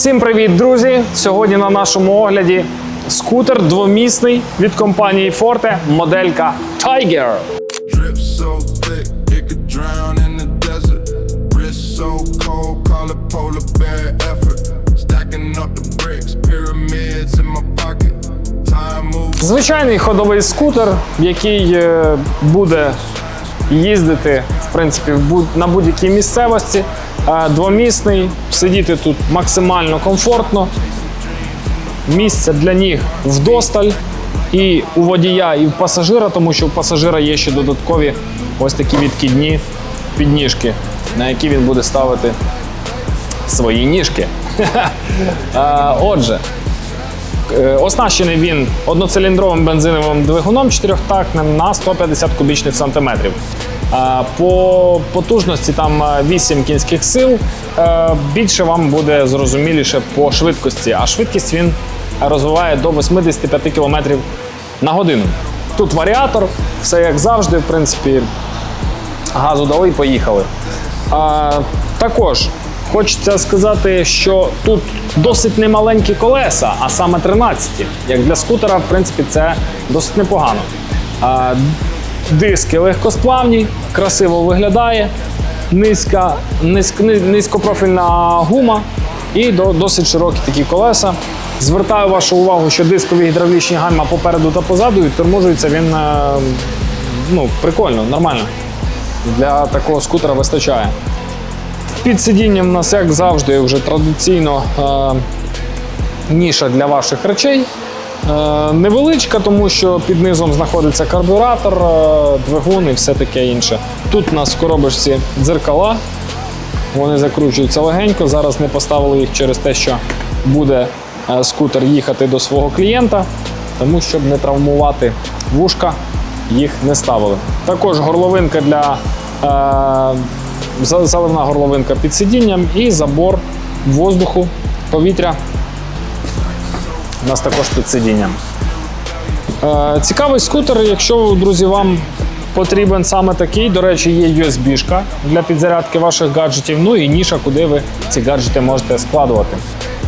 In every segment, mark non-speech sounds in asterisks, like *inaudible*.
Всім привіт, друзі! Сьогодні на нашому огляді скутер двомісний від компанії Forte, моделька Tiger. Звичайний ходовий скутер, який е, буде їздити в принципі на будь-якій місцевості. Е, Двомісний, сидіти тут максимально комфортно. Місце для ніг вдосталь. І у водія, і у пасажира, тому що у пасажира є ще додаткові ось такі відкидні підніжки, на які він буде ставити свої ніжки. *laughs* Е, Отже, Оснащений він одноциліндровим бензиновим двигуном чотирьохтактним на 150 кубічних сантиметрів. Е, По потужності там е, 8 кінських сил. Е, Більше вам буде зрозуміліше по швидкості, а швидкість він розвиває до 85 км на годину. Тут варіатор, все як завжди, в принципі, газу дали поїхали. Також хочеться сказати, що тут досить немаленькі колеса, а саме 13. Як для скутера, в принципі, це досить непогано. Диски легкосплавні, красиво виглядає, низька, низьк, низькопрофільна гума і досить широкі такі колеса. Звертаю вашу увагу, що дискові гідравлічні гальма попереду та позаду, і торможується він е, ну, прикольно, нормально для такого скутера вистачає. Під сидінням у нас, як завжди, вже традиційно е, ніша для ваших речей. Е, невеличка, тому що під низом знаходиться карбюратор, е, двигун і все таке інше. Тут у нас в коробочці дзеркала, вони закручуються легенько. Зараз не поставили їх через те, що буде е, скутер їхати до свого клієнта, тому щоб не травмувати вушка, їх не ставили. Також горловинка для е, заливна горловинка під сидінням і забор воздуху, повітря. У нас також під сидінням. Е, Цікавий скутер, якщо, друзі, вам потрібен саме такий. До речі, є USB-шка для підзарядки ваших гаджетів, ну і ніша, куди ви ці гаджети можете складувати.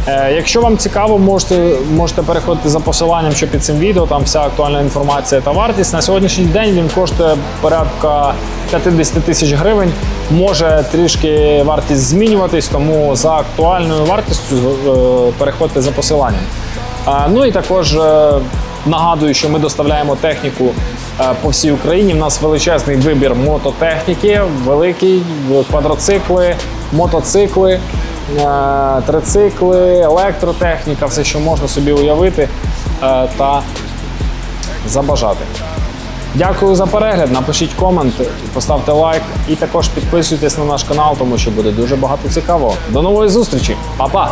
Е, Якщо вам цікаво, можете, можете переходити за посиланням, що під цим відео, там вся актуальна інформація та вартість. На сьогоднішній день він коштує порядка 50 тисяч гривень. Може трішки вартість змінюватись, тому за актуальною вартістю е, переходьте за посиланням. Ну і також е, нагадую, що ми доставляємо техніку е, по всій Україні. У нас величезний вибір мототехніки, великий квадроцикли, мотоцикли, е, трицикли, електротехніка, все, що можна собі уявити е, та забажати. Дякую за перегляд. Напишіть комент, поставте лайк і також підписуйтесь на наш канал, тому що буде дуже багато цікавого. До нової зустрічі, Па-па!